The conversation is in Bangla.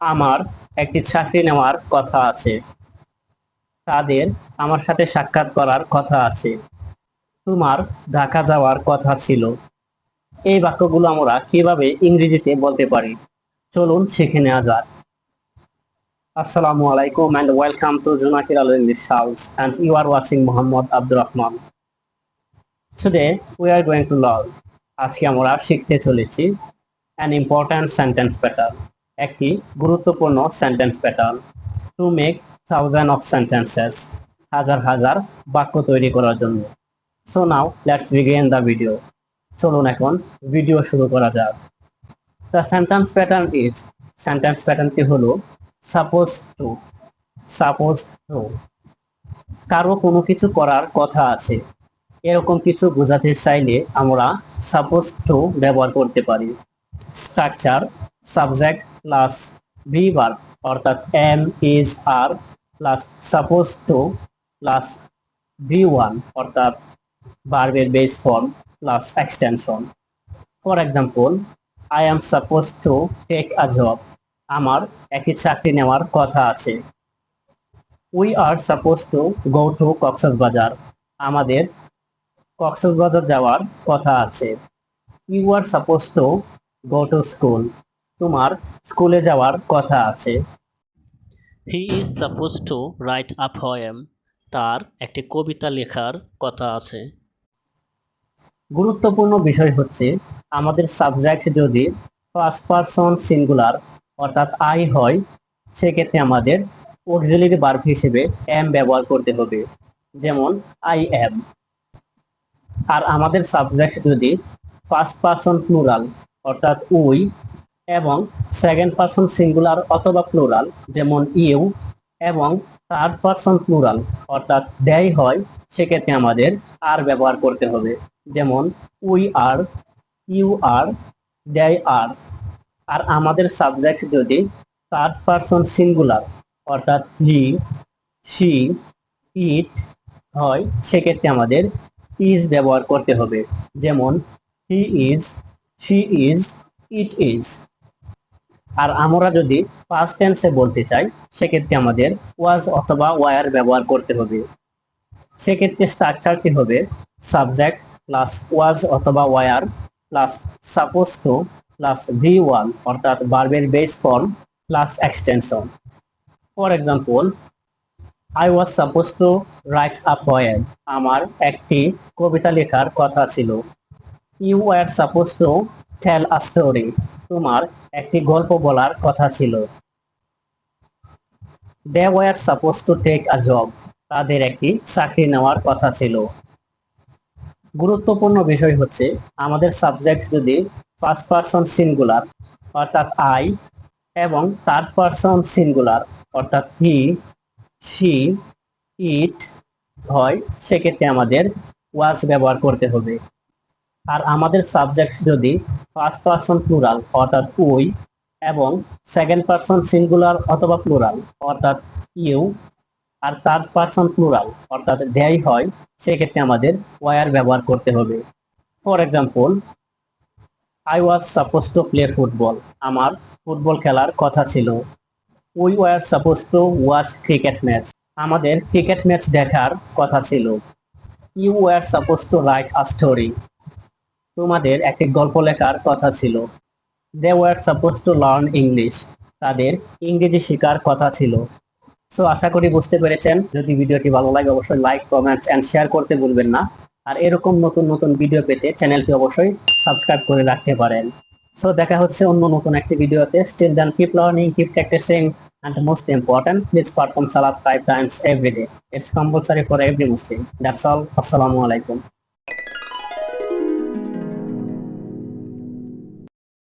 আমার একটি চাকরি নেওয়ার কথা আছে। তাদের আমার সাথে সাক্ষাৎ করার কথা আছে। তোমার ঢাকা যাওয়ার কথা ছিল। এই বাক্যগুলো আমরা কীভাবে ইংরেজিতে বলতে পারি? চলুন শিখে নেওয়া যাক। আসসালামু আলাইকুম অ্যান্ড ওয়েলকাম টু জোনাকির all English সাউস and you are watching Mohammad Abdur Rahman today we are going to learn আজকে আমরা শিখতে চলেছি অ্যান ইম্পর্ট্যান্ট সেন্টেন্স প্যাটার্ন একটি গুরুত্বপূর্ণ sentence pattern to make thousand of sentences হাজার হাজার বাক্য তৈরি করার জন্য। So now let's begin the video চলুন এখন ভিডিও শুরু করা যাক। The sentence pattern is sentence প্যাটার্নটি হলো সাপোজ টু সাপোজ টু কারও কোনো কিছু করার কথা আছে। এরকম কিছু বোঝাতে চাইলে আমরা সাপোজ টু ব্যবহার করতে পারি। Structure subject plus V verb অর্থাৎ am is are plus suppose to plus V one, অর্থাৎ ভার্বের base form plus extension. For example, I am suppose to take a job. আমার একটি চাকরি নেওয়ার কথা আছে। We are suppose to go to Cox's Bazar. আমাদের কক্সবাজার যাওয়ার কথা আছে। You are suppose to go to school. তোমার স্কুলে যাওয়ার কথা আছে। He is suppose to write a poem তার একটি কবিতা লেখার কথা আছে। গুরুত্বপূর্ণ বিষয় হচ্ছে আমাদের সাবজেক্ট যদি ফার্স্ট পারসন সিঙ্গুলার অর্থাৎ আই হয় সেক্ষেত্রে আমাদের অক্সিলারি বার্ব হিসেবে এম ব্যবহার করতে হবে যেমন আই এম আর আমাদের সাবজেক্ট যদি ফার্স্ট পারসন প্লুরাল অর্থাৎ উই এবং সেকেন্ড পারসন সিঙ্গুলার অথবা প্লুরাল যেমন ইউ, এবং থার্ড পারসন প্লুরাল অর্থাৎ দেয় হয়, সেক্ষেত্রে আমাদের আর ব্যবহার করতে হবে। যেমন উই আর ইউ আর দেয় আর আর আমাদের সাবজেক্ট যদি থার্ড পারসন সিঙ্গুলার অর্থাৎ হি সি ইট হয়, সেক্ষেত্রে আমাদের ইজ ব্যবহার করতে হবে। যেমন he is she is it is আর আমরা যদি পাস্ট টেন্সে বলতে চাই, সেক্ষেত্রে আমাদের ওয়াজ অথবা ওয়ার ব্যবহার করতে হবে। সেক্ষেত্রে স্ট্রাকচারটি হবে সাবজেক্ট প্লাস ওয়াজ অথবা were plus suppose to plus V one অর্থাৎ বার্বের base form plus extension for example I was suppose to write a poem আমার একটি কবিতা লেখার কথা ছিল। You are suppose to tell a story তোমার একটি গল্প বলার কথা ছিল। They were suppose to take a job তাদের একটি চাকরি নেওয়ার কথা ছিল। গুরুত্বপূর্ণ বিষয় হচ্ছে, আমাদের সাবজেক্ট যদি ফার্স্ট পারসন সিঙ্গুলার অর্থাৎ আই এবং থার্ড পারসন সিঙ্গুলার অর্থাৎ হি সি ইট হয়, সেক্ষেত্রে আমাদের ওয়াজ ব্যবহার করতে হবে। আর আমাদের সাবজেক্ট যদি ফার্স্ট পারসন প্লুরাল অর্থাৎ উই এবং সেকেন্ড পারসন সিঙ্গুলার অথবা প্লুরাল অর্থাৎ ইউ আর থার্ড পারসন প্লুরাল অর্থাৎ দেয় হয়, সেক্ষেত্রে আমাদের ওয়ার ব্যবহার করতে হবে। For example I was suppose to play football আমার ফুটবল খেলার কথা ছিল। We were suppose to watch cricket match আমাদের ক্রিকেট ম্যাচ দেখার কথা ছিল। You were suppose to write a story তোমাদের একটি গল্প লেখার কথা ছিল। They were suppose to learn English তাদের ইংরেজি শেখার কথা ছিল। সো আশা করি বুঝতে পেরেছেন। যদি ভিডিওটি ভালো লাগে, অবশ্যই লাইক কমেন্টস এন্ড শেয়ার করতে ভুলবেন না। আর এরকম নতুন নতুন ভিডিও পেতে চ্যানেলটি অবশ্যই সাবস্ক্রাইব করে রাখতে পারেন। সো দেখা হচ্ছে অন্য নতুন একটি ভিডিওতে still then keep learning keep practicing and most important perform salat five times every day it's compulsory for every muslim that's all. Assalamu alaikum